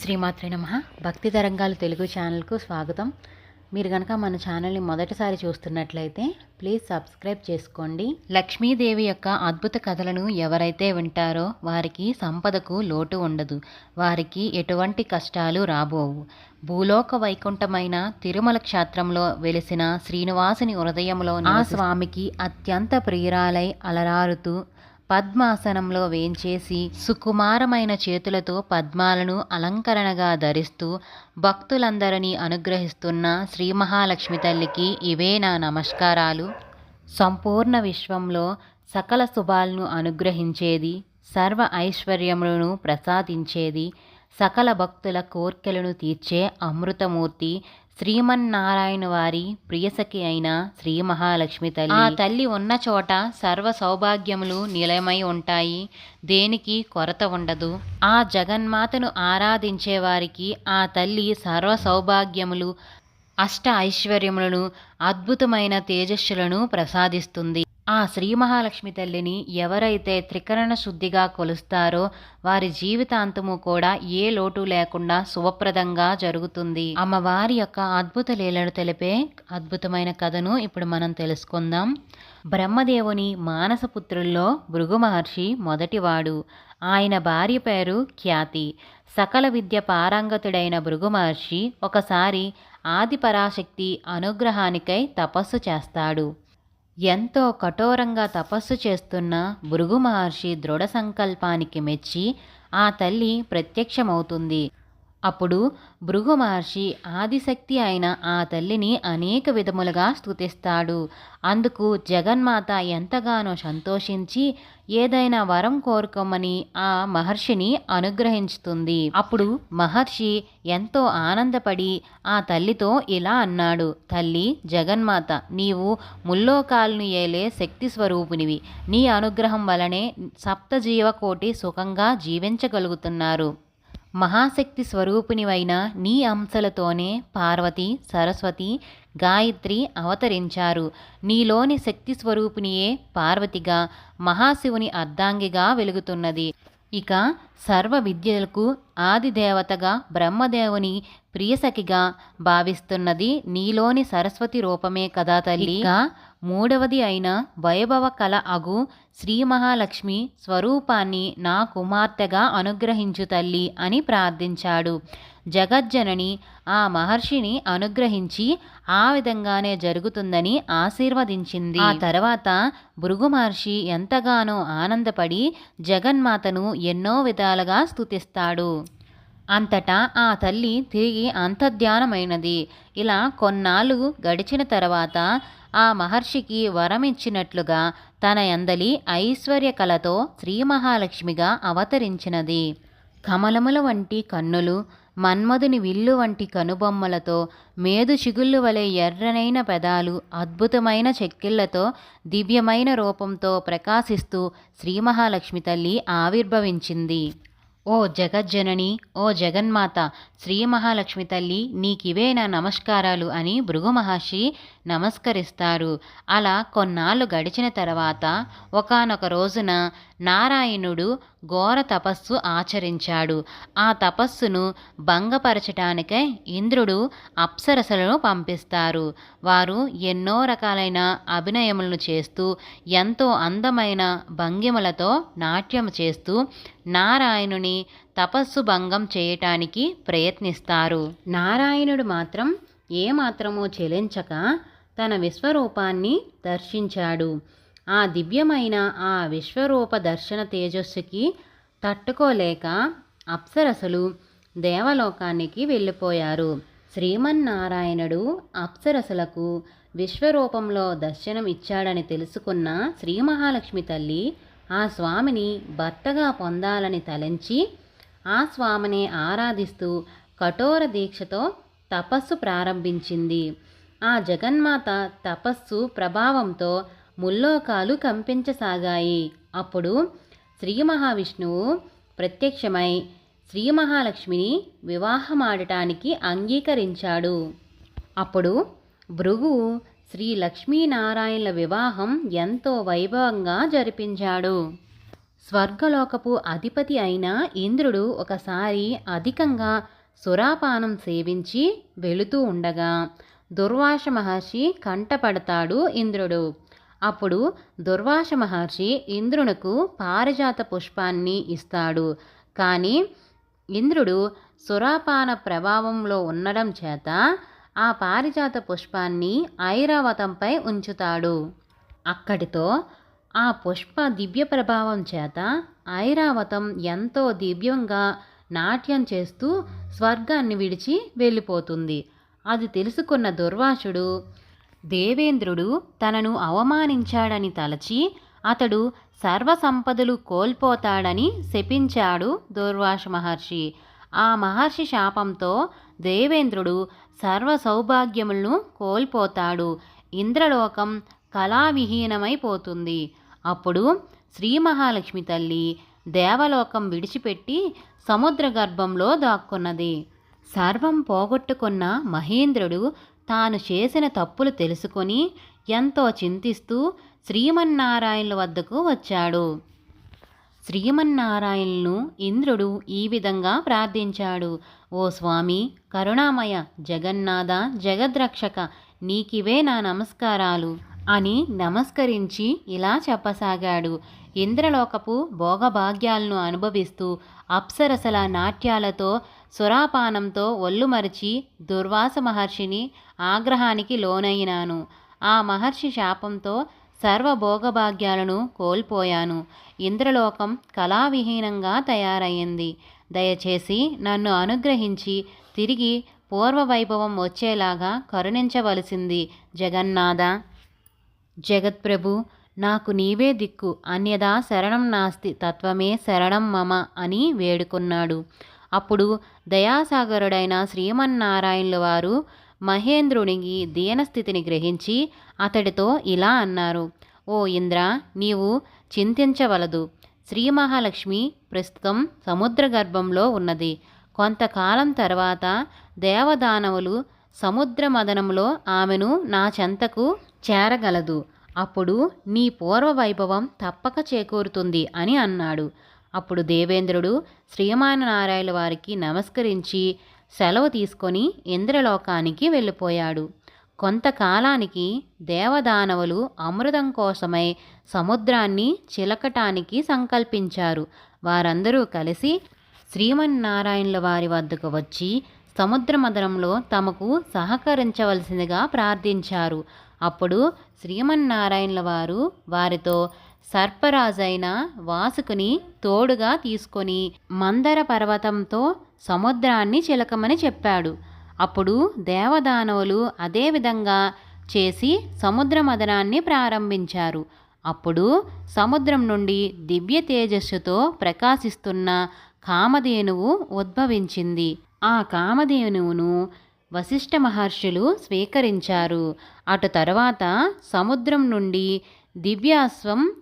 శ్రీమాత్రే నమ. భక్తి తరంగాలు తెలుగు ఛానల్కు స్వాగతం. మీరు కనుక మన ఛానల్ని మొదటిసారి చూస్తున్నట్లయితే ప్లీజ్ సబ్స్క్రైబ్ చేసుకోండి. లక్ష్మీదేవి యొక్క అద్భుత కథలను ఎవరైతే వింటారో వారికి సంపదకు లోటు ఉండదు. వారికి ఎటువంటి కష్టాలు రాబోవు. భూలోక వైకుంఠమైన తిరుమల క్షేత్రంలో వెలిసిన శ్రీనివాసుని హృదయంలో ఆ స్వామికి అత్యంత ప్రియురాలై అలరారుతూ పద్మాసనంలో వేంచేసి సుకుమారమైన చేతులతో పద్మాలను అలంకరణగా ధరిస్తూ భక్తులందరినీ అనుగ్రహిస్తున్న శ్రీ మహాలక్ష్మి తల్లికి ఇవే నా నమస్కారాలు. సంపూర్ణ విశ్వంలో సకల శుభాలను అనుగ్రహించేది సర్వ ఐశ్వర్యములను ప్రసాదించేది సకల భక్తుల కోర్కెలను తీర్చే అమృతమూర్తి శ్రీమన్నారాయణ వారి ప్రియసఖి అయిన శ్రీ మహాలక్ష్మి తల్లి. ఆ తల్లి ఉన్న చోట సర్వ సౌభాగ్యములు నిలయమై ఉంటాయి. దేనికి కొరత ఉండదు. ఆ జగన్మాతను ఆరాధించే వారికి ఆ తల్లి సర్వ సౌభాగ్యములు అష్ట ఐశ్వర్యములను అద్భుతమైన తేజస్సులను ప్రసాదిస్తుంది. ఆ శ్రీ మహాలక్ష్మి తల్లిని ఎవరైతే త్రికరణ శుద్ధిగా కొలుస్తారో వారి జీవితాంతము కూడా ఏ లోటు లేకుండా శుభప్రదంగా జరుగుతుంది. అమ్మవారి యొక్క అద్భుత లీలను తెలిపే అద్భుతమైన కథను ఇప్పుడు మనం తెలుసుకుందాం. బ్రహ్మదేవుని మానసపుత్రుల్లో భృగు మహర్షి మొదటివాడు. ఆయన భార్య పేరు ఖ్యాతి. సకల విద్య పారంగతుడైన భృగు మహర్షి ఒకసారి ఆదిపరాశక్తి అనుగ్రహానికై తపస్సు చేస్తాడు. ఎంతో కఠోరంగా తపస్సు చేస్తున్న భృగు మహర్షి దృఢ సంకల్పానికి మెచ్చి ఆ తల్లి ప్రత్యక్షమవుతుంది. అప్పుడు భృగు మహర్షి ఆదిశక్తి అయిన ఆ తల్లిని అనేక విధములుగా స్తుతిస్తాడు. అందుకు జగన్మాత ఎంతగానో సంతోషించి ఏదైనా వరం కోరుకోమని ఆ మహర్షిని అనుగ్రహించుతుంది. అప్పుడు మహర్షి ఎంతో ఆనందపడి ఆ తల్లితో ఇలా అన్నాడు తల్లి జగన్మాత నీవు ముల్లోకాలను ఏలే శక్తి స్వరూపునివి. నీ అనుగ్రహం వలనే సప్తజీవకోటి సుఖంగా జీవించగలుగుతున్నారు. మహాశక్తి స్వరూపిణివైన నీ అంశలతోనే పార్వతి సరస్వతి గాయత్రి అవతరించారు. నీలోని శక్తి స్వరూపిణియే పార్వతిగా మహాశివుని అర్ధాంగిగా వెలుగుతున్నది. ఇక సర్వ విద్యలకు ఆదిదేవతగా బ్రహ్మదేవుని ప్రియసఖిగా భావిస్తున్నది నీలోని సరస్వతి రూపమే కదా తల్లి. మూడవది అయిన వైభవ కళ అగు శ్రీ మహాలక్ష్మి స్వరూపాన్ని నా కుమార్తెగా అనుగ్రహించు తల్లి అని ప్రార్థించాడు. జగజ్జనని ఆ మహర్షిని అనుగ్రహించి ఆ విధంగానే జరుగుతుందని ఆశీర్వదించింది. ఆ తర్వాత భృగు మహర్షి ఎంతగానో ఆనందపడి జగన్మాతను ఎన్నో విధాలుగా స్తుతిస్తాడు. అంతటా ఆ తల్లి తిరిగి అంతర్ధ్యానమైనది. ఇలా కొన్నాళ్ళు గడిచిన తర్వాత ఆ మహర్షికి వరమిచ్చినట్లుగా తన ఎందలి ఐశ్వర్య కళతో శ్రీ మహాలక్ష్మిగా అవతరించినది. కమలముల వంటి కన్నులు మన్మధుని విల్లు వంటి కనుబొమ్మలతో మేదు చిగుళ్ళు వలె ఎర్రనైన పెదాలు అద్భుతమైన చెక్కిళ్ళతో దివ్యమైన రూపంతో ప్రకాశిస్తూ శ్రీ మహాలక్ష్మి తల్లి ఆవిర్భవించింది. ఓ జగజ్జనని ఓ జగన్మాత శ్రీ మహాలక్ష్మి తల్లి నీకివే నా నమస్కారాలు అని భృగు మహర్షి నమస్కరిస్తారు. అలా కొన్నాళ్ళు గడిచిన తర్వాత ఒకనొక రోజున నారాయణుడు ఘోర తపస్సు ఆచరించాడు. ఆ తపస్సును భంగపరచటానికై ఇంద్రుడు అప్సరసలను పంపిస్తారు. వారు ఎన్నో రకాలైన అభినయములను చేస్తూ ఎంతో అందమైన భంగిమలతో నాట్యం చేస్తూ నారాయణుని తపస్సు భంగం చేయటానికి ప్రయత్నిస్తారు. నారాయణుడు మాత్రం ఏమాత్రమో చెలించక తన విశ్వరూపాన్ని దర్శించాడు. ఆ దివ్యమైన ఆ విశ్వరూప దర్శన తేజస్సుకి తట్టుకోలేక అప్సరసలు దేవలోకానికి వెళ్ళిపోయారు. శ్రీమన్నారాయణుడు అప్సరసలకు విశ్వరూపంలో దర్శనం ఇచ్చాడని తెలుసుకున్న శ్రీ మహాలక్ష్మి తల్లి ఆ స్వామిని భర్తగా పొందాలని తలంచి ఆ స్వామిని ఆరాధిస్తూ కఠోర దీక్షతో తపస్సు ప్రారంభించింది. ఆ జగన్మాత తపస్సు ప్రభావంతో ముల్లోకాలు కంపించసాగాయి. అప్పుడు శ్రీ మహావిష్ణువు ప్రత్యక్షమై శ్రీ మహాలక్ష్మిని వివాహమాడటానికి అంగీకరించాడు. అప్పుడు భృగువు శ్రీ లక్ష్మీనారాయణల వివాహం ఎంతో వైభవంగా జరిపించాడు. స్వర్గలోకపు అధిపతి అయిన ఇంద్రుడు ఒకసారి అధికంగా సురాపానం సేవించి వెళుతూ ఉండగా దుర్వాస మహర్షి కంటపడతాడు ఇంద్రుడు. అప్పుడు దుర్వాస మహర్షి ఇంద్రునకు పారిజాత పుష్పాన్ని ఇస్తాడు. కానీ ఇంద్రుడు సురాపాన ప్రభావంలో ఉండడం చేత ఆ పారిజాత పుష్పాన్ని ఐరావతంపై ఉంచుతాడు. అక్కడితో ఆ పుష్ప దివ్య ప్రభావం చేత ఐరావతం ఎంతో దివ్యంగా నాట్యం చేస్తూ స్వర్గాన్ని విడిచి వెళ్ళిపోతుంది. అది తెలుసుకున్న దుర్వాసుడు దేవేంద్రుడు తనను అవమానించాడని తలచి అతడు సర్వసంపదలు కోల్పోతాడని శపించాడు దుర్వాస మహర్షి. ఆ మహర్షి శాపంతో దేవేంద్రుడు సర్వ సౌభాగ్యములను కోల్పోతాడు. ఇంద్రలోకం కళావిహీనమైపోతుంది. అప్పుడు శ్రీ మహాలక్ష్మి తల్లి దేవలోకం విడిచిపెట్టి సముద్ర గర్భంలో దాక్కున్నది. సర్వం పోగొట్టుకున్న మహేంద్రుడు తాను చేసిన తప్పులు తెలుసుకొని ఎంతో చింతిస్తూ శ్రీమన్నారాయణుల వద్దకు వచ్చాడు. శ్రీమన్నారాయణను ఇంద్రుడు ఈ విధంగా ప్రార్థించాడు. ఓ స్వామి కరుణామయ జగన్నాథ జగద్రక్షక నీకివే నా నమస్కారాలు. అని నమస్కరించి ఇలా చెప్పసాగాడు. ఇంద్రలోకపు భోగభాగ్యాలను అనుభవిస్తూ అప్సరసల నాట్యాలతో సురాపానంతో ఒళ్ళు మరిచి దుర్వాస మహర్షిని ఆగ్రహానికి లోనైనాను. ఆ మహర్షి శాపంతో సర్వ భోగభాగ్యాలను కోల్పోయాను. ఇంద్రలోకం కళావిహీనంగా తయారయ్యింది దయచేసి నన్ను అనుగ్రహించి తిరిగి పూర్వవైభవం వచ్చేలాగా కరుణించవలసింది జగన్నాథ. జగత్ప్రభు నాకు నీవే దిక్కు. అన్యదా శరణం నాస్తి. తత్వమే శరణం మమ అని వేడుకున్నాడు. అప్పుడు దయాసాగరుడైన శ్రీమన్నారాయణుల వారు మహేంద్రునికి దీనస్థితిని గ్రహించి అతడితో ఇలా అన్నారు. ఓ ఇంద్ర నీవు చింతించవలదు. శ్రీ మహాలక్ష్మి ప్రస్తుతం సముద్ర గర్భంలో ఉన్నది. కొంతకాలం తర్వాత దేవదానవులు సముద్ర మదనంలో ఆమెను నా చెంతకు చేరగలదు. అప్పుడు నీ పూర్వ వైభవం తప్పక చేకూరుతుంది అని అన్నాడు. అప్పుడు దేవేంద్రుడు శ్రీమానారాయణ వారికి నమస్కరించి సెలవు తీసుకొని ఇంద్రలోకానికి వెళ్ళిపోయాడు. కొంతకాలానికి దేవదానవులు అమృతం కోసమై సముద్రాన్ని చిలకటానికి సంకల్పించారు. వారందరూ కలిసి శ్రీమన్నారాయణుల వారి వద్దకు వచ్చి సముద్రమదనంలో తమకు సహకరించవలసిందిగా ప్రార్థించారు. అప్పుడు శ్రీమన్నారాయణుల వారు వారితో సర్పరాజైన వాసుకుని తోడుగా తీసుకొని మందర పర్వతంతో సముద్రాన్ని చిలకమని చెప్పాడు. అప్పుడు దేవదానవులు అదేవిధంగా చేసి సముద్ర మదనాన్ని ప్రారంభించారు. అప్పుడు సముద్రం నుండి దివ్య తేజస్సుతో ప్రకాశిస్తున్న కామధేనువు ఉద్భవించింది. ఆ కామధేనువును వశిష్ఠ మహర్షులు స్వీకరించారు. అటు తర్వాత సముద్రం నుండి దివ్యాశ్వం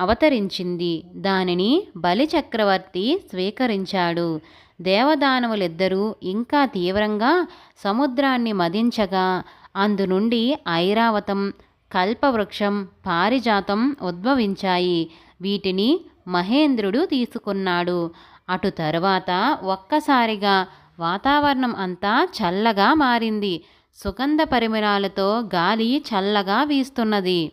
అవతరించింది. దానిని బలిచక్రవర్తి స్వీకరించాడు. దేవదానవులిద్దరూ ఇంకా తీవ్రంగా సముద్రాన్ని మదించగా అందు నుండి ఐరావతం కల్పవృక్షం పారిజాతం ఉద్భవించాయి. వీటిని మహేంద్రుడు తీసుకున్నాడు. అటు తరువాత ఒక్కసారిగా వాతావరణం అంతా చల్లగా మారింది. సుగంధ పరిమళాలతో గాలి చల్లగా వీస్తున్నది.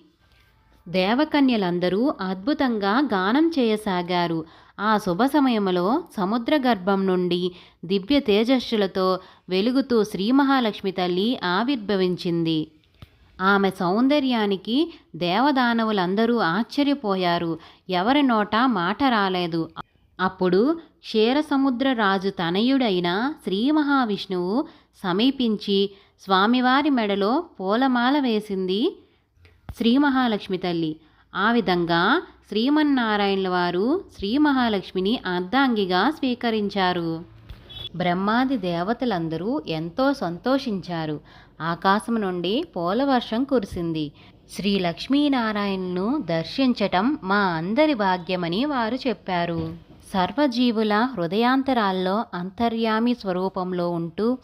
దేవకన్యలందరూ అద్భుతంగా గానం చేయసాగారు. ఆ శుభ సమయంలో సముద్ర గర్భం నుండి దివ్య తేజస్సులతో వెలుగుతూ శ్రీ మహాలక్ష్మి తల్లి ఆవిర్భవించింది. ఆమె సౌందర్యానికి దేవదానవులందరూ ఆశ్చర్యపోయారు. ఎవరి నోట మాట రాలేదు. అప్పుడు క్షీరసముద్ర రాజు తనయుడైన శ్రీ మహావిష్ణువు సమీపించి స్వామివారి మెడలో పూలమాల వేసింది శ్రీ మహాలక్ష్మి తల్లి. ఆ విధంగా శ్రీమన్నారాయణుల వారు శ్రీ మహాలక్ష్మిని అర్ధాంగిగా స్వీకరించారు. బ్రహ్మాది దేవతలందరూ ఎంతో సంతోషించారు. ఆకాశం నుండి పోలవర్షం కురిసింది. శ్రీ లక్ష్మీనారాయణను దర్శించటం మా అందరి భాగ్యమని వారు చెప్పారు. సర్వజీవుల హృదయాంతరాల్లో అంతర్యామి స్వరూపంలో ఉంటూ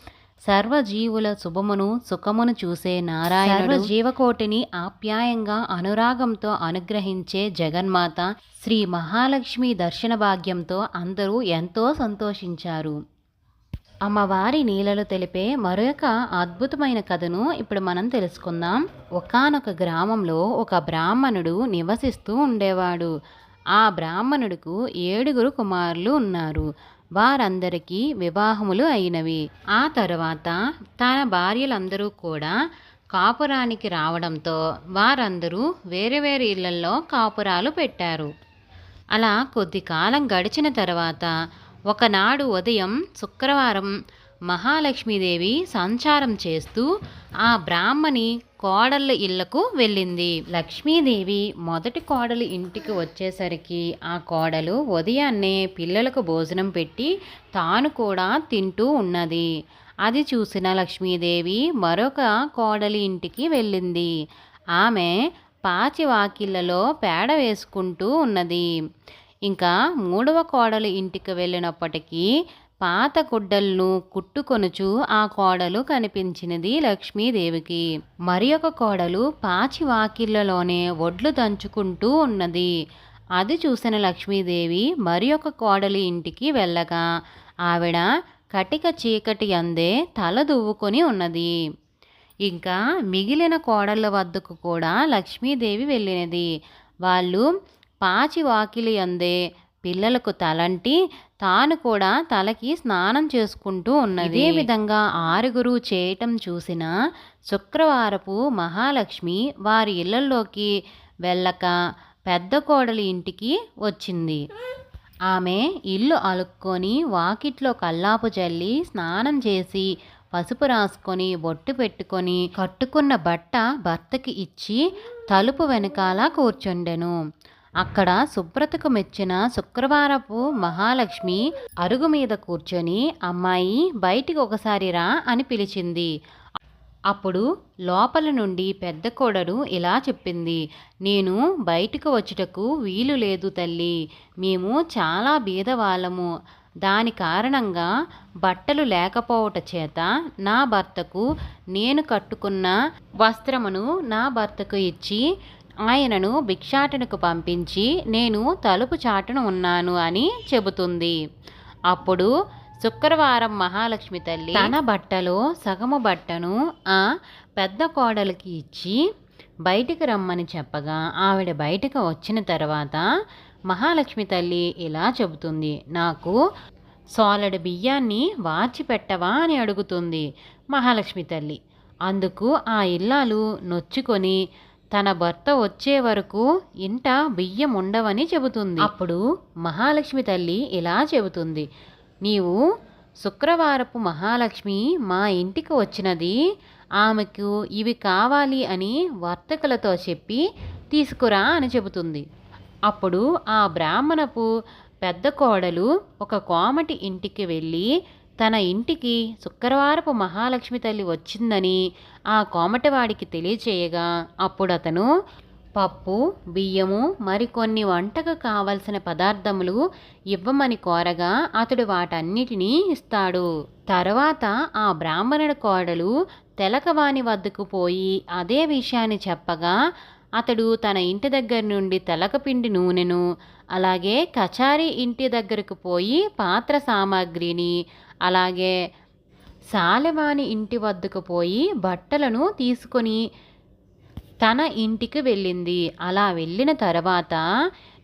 సర్వజీవుల శుభమును సుఖమును చూసే నారాయణుడు. జీవకోటిని ఆప్యాయంగా అనురాగంతో అనుగ్రహించే జగన్మాత శ్రీ మహాలక్ష్మి దర్శన భాగ్యంతో అందరూ ఎంతో సంతోషించారు. అమ్మవారి నీళ్ళలు తెలిపే మరొక అద్భుతమైన కథను ఇప్పుడు మనం తెలుసుకుందాం. ఒకానొక గ్రామంలో ఒక బ్రాహ్మణుడు నివసిస్తూ ఉండేవాడు. ఆ బ్రాహ్మణుడుకు ఏడుగురు కుమారులు ఉన్నారు. వారందరికీ వివాహములు అయినవి. ఆ తర్వాత తన భార్యలందరూ కూడా కాపురానికి రావడంతో వారందరూ వేరే వేరే ఇళ్ళలో కాపురాలు పెట్టారు. అలా కొద్ది కాలం గడిచిన తర్వాత ఒకనాడు ఉదయం శుక్రవారం మహాలక్ష్మీదేవి సంచారం చేస్తూ ఆ బ్రాహ్మణి కోడళ్ళ ఇళ్ళకు వెళ్ళింది. లక్ష్మీదేవి మొదటి కోడలు ఇంటికి వచ్చేసరికి ఆ కోడలు ఉదయాన్నే పిల్లలకు భోజనం పెట్టి తాను కూడా తింటూ ఉన్నది. అది చూసిన లక్ష్మీదేవి మరొక కోడలి ఇంటికి వెళ్ళింది. ఆమె పాచి వాకిళ్ళలో పేడ వేసుకుంటూ ఉన్నది. ఇంకా మూడవ కోడలు ఇంటికి వెళ్ళినప్పటికీ పాత గుడ్డలను కుట్టుకొనుచు ఆ కోడలు కనిపించినది లక్ష్మీదేవికి. మరి ఒక కోడలు పాచి వాకిళ్ళలోనే ఒడ్లు దంచుకుంటూ ఉన్నది. అది చూసిన లక్ష్మీదేవి మరి ఒక కోడలి ఇంటికి వెళ్ళగా ఆవిడ కటిక చీకటి అందే తల దువ్వుకొని ఉన్నది. ఇంకా మిగిలిన కోడళ్ళ వద్దకు కూడా లక్ష్మీదేవి వెళ్ళినది. వాళ్ళు పాచి వాకిలి అందే పిల్లలకు తలంటి తాను కూడా తలకి స్నానం చేసుకుంటూ ఉన్నది. ఇదే విధంగా ఆరుగురు చేయటం చూసిన శుక్రవారపు మహాలక్ష్మి వారి ఇళ్ళలోకి వెళ్ళక పెద్ద కోడలి ఇంటికి వచ్చింది. ఆమె ఇల్లు అలుక్కొని వాకిట్లో కల్లాపు చల్లి స్నానం చేసి పసుపు రాసుకొని బొట్టు పెట్టుకొని కట్టుకున్న బట్ట భర్తకి ఇచ్చి తలుపు వెనకాల కూర్చుండెను. అక్కడ శుభ్రతకు మెచ్చిన శుక్రవారపు మహాలక్ష్మి అరుగు మీద కూర్చొని అమ్మాయి బయటికి ఒకసారి రా అని పిలిచింది. అప్పుడు లోపల నుండి పెద్ద కోడలు ఇలా చెప్పింది నేను బయటకు వచ్చుటకు వీలు లేదు తల్లి మేము చాలా బీదవాళ్ళము దాని కారణంగా బట్టలు లేకపోవట చేత నా భర్తకు నేను కట్టుకున్న వస్త్రమును నా భర్తకు ఇచ్చి ఆయనను భిక్షాటనకు పంపించి నేను తలుపు చాటున ఉన్నాను అని చెబుతుంది. అప్పుడు శుక్రవారం మహాలక్ష్మి తల్లి తన బట్టలో సగము బట్టను ఆ పెద్ద కోడలికి ఇచ్చి బయటికి రమ్మని చెప్పగా ఆవిడ బయటకు వచ్చిన తర్వాత మహాలక్ష్మి తల్లి ఇలా చెబుతుంది. నాకు సోలడు బియ్యాన్ని వాచి పెట్టవా అని అడుగుతుంది మహాలక్ష్మి తల్లి. అందుకు ఆ ఇల్లాలు నొచ్చుకొని తన భర్త వచ్చే వరకు ఇంట బియ్యం ఉండవని చెబుతుంది. అప్పుడు మహాలక్ష్మి తల్లి ఇలా చెబుతుంది. నీవు శుక్రవారపు మహాలక్ష్మి మా ఇంటికి వచ్చినది ఆమెకు ఇవి కావాలి అని వర్తకులతో చెప్పి తీసుకురా అని చెబుతుంది. అప్పుడు ఆ బ్రాహ్మణపు పెద్ద కోడలు ఒక కోమటి ఇంటికి వెళ్ళి తన ఇంటికి శుక్రవారపు మహాలక్ష్మి తల్లి వచ్చిందని ఆ కోమటవాడికి తెలియచేయగా అప్పుడు అతను పప్పు బియ్యము మరికొన్ని వంటకు కావలసిన పదార్థములు ఇవ్వమని కోరగా అతడు వాటన్నిటినీ ఇస్తాడు. తర్వాత ఆ బ్రాహ్మణుడి కోడలు తెలకవాణి వద్దకు పోయి అదే విషయాన్ని చెప్పగా అతడు తన ఇంటి దగ్గర నుండి తెలకపిండి నూనెను అలాగే కచారీ ఇంటి దగ్గరకు పోయి పాత్ర సామాగ్రిని అలాగే సాలెవాని ఇంటి వద్దకు పోయి బట్టలను తీసుకొని తన ఇంటికి వెళ్ళింది. అలా వెళ్ళిన తర్వాత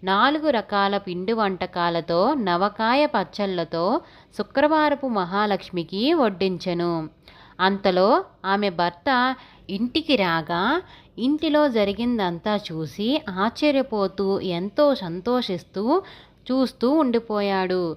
నాలుగు రకాల పిండి వంటకాలతో నవకాయ పచ్చళ్ళతో శుక్రవారపు మహాలక్ష్మికి వడ్డించెను. అంతలో ఆమె భర్త ఇంటికి రాగా ఇంటిలో జరిగిందంతా చూసి ఆశ్చర్యపోతూ ఎంతో సంతోషిస్తూ చూస్తూ ఉండిపోయాడు.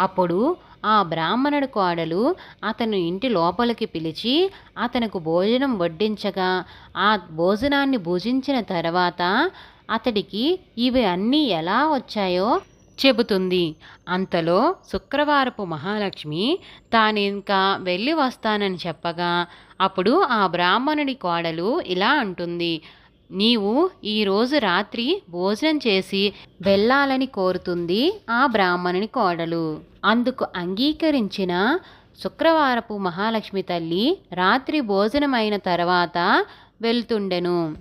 అప్పుడు ఆ బ్రాహ్మణుడి కోడలు అతను ఇంటి లోపలికి పిలిచి అతనికి భోజనం వడ్డించగా ఆ భోజనాన్ని భుజించిన తర్వాత అతడికి ఇవి అన్నీ ఎలా వచ్చాయో చెబుతుంది. అంతలో శుక్రవారపు మహాలక్ష్మి తాను ఇంకా వెళ్ళి వస్తానని చెప్పగా అప్పుడు ఆ బ్రాహ్మణుడి కోడలు ఇలా అంటుంది నీవు ఈరోజు రాత్రి భోజనం చేసి వెళ్ళాలని కోరుతుంది ఆ బ్రాహ్మణుని కోడలు. అందుకు అంగీకరించిన శుక్రవారపు మహాలక్ష్మి తల్లి రాత్రి భోజనమైన తర్వాత వెళ్తుండెను.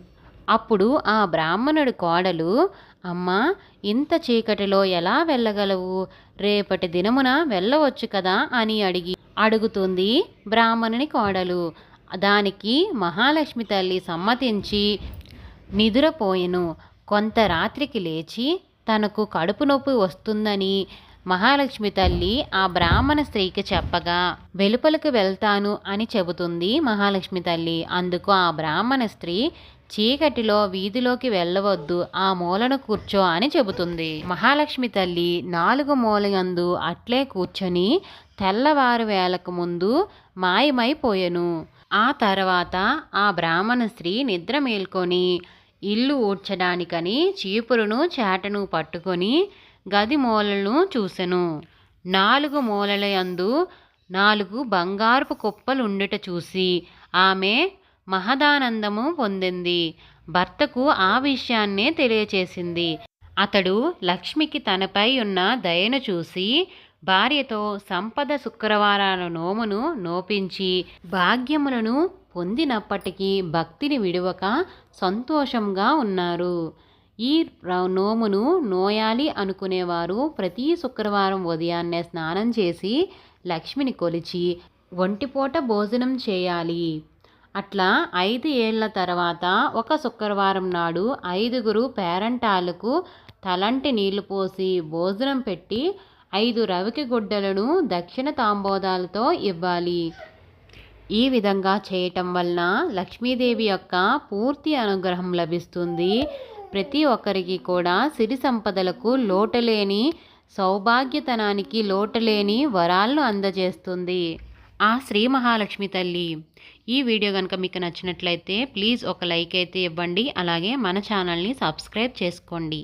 అప్పుడు ఆ బ్రాహ్మణుడి కోడలు అమ్మా ఇంత చీకటిలో ఎలా వెళ్ళగలవు? రేపటి దినమున వెళ్ళవచ్చు కదా? అని అడిగి అడుగుతుంది బ్రాహ్మణుని కోడలు. దానికి మహాలక్ష్మి తల్లి సమ్మతించి నిదురపోయెను. కొంత రాత్రికి లేచి తనకు కడుపు నొప్పి వస్తుందని మహాలక్ష్మి తల్లి ఆ బ్రాహ్మణ స్త్రీకి చెప్పగా వెలుపలకు వెళ్తాను అని చెబుతుంది మహాలక్ష్మి తల్లి. అందుకు ఆ బ్రాహ్మణ స్త్రీ చీకటిలో వీధిలోకి వెళ్ళవద్దు ఆ మూలను కూర్చో అని చెబుతుంది. మహాలక్ష్మి తల్లి నాలుగు మూలయందు అట్లే కూర్చొని తెల్లవారు వేలకు ముందు మాయమైపోయెను. ఆ తర్వాత ఆ బ్రాహ్మణ స్త్రీ నిద్ర మేల్కొని ఇల్లు ఊడ్చడానికని చీపురును చేటను పట్టుకొని గది మూలలను చూసెను. నాలుగు మూలలయందు నాలుగు బంగారపు కుప్పలుండుట చూసి ఆమె మహదానందము పొందింది. భర్తకు ఆ విషయాన్నే తెలియచేసింది. అతడు లక్ష్మికి తనపై ఉన్న దయను చూసి భార్యతో సంపద శుక్రవారాల నోమును నోపించి భాగ్యములను పొందినప్పటికీ భక్తిని విడువక సంతోషంగా ఉన్నారు. ఈ నోమును నోయాలి అనుకునేవారు ప్రతి శుక్రవారం ఉదయాన్నే స్నానం చేసి లక్ష్మిని కొలిచి ఒంటిపూట భోజనం చేయాలి. అట్లా ఐదు ఏళ్ళ తర్వాత ఒక శుక్రవారం నాడు ఐదుగురు పేరంటాలకు తలంటి నీళ్ళు పోసి భోజనం పెట్టి ఐదు రవికి గుడ్డలను దక్షిణ తాంబోదాలతో ఇవ్వాలి. ఈ విధంగా చేయటం వలన లక్ష్మీదేవి యొక్క పూర్తి అనుగ్రహం లభిస్తుంది. ప్రతి ఒక్కరికి కూడా సిరి సంపదలకు లోటలేని సౌభాగ్యతనానికి లోటలేని వరాలను అందజేస్తుంది. ఆ శ్రీ మహాలక్ష్మి తల్లి ఈ వీడియో కనుక మీకు నచ్చినట్లయితే ప్లీజ్ ఒక లైక్ అయితే ఇవ్వండి. అలాగే మన ఛానల్ని సబ్స్క్రైబ్ చేసుకోండి.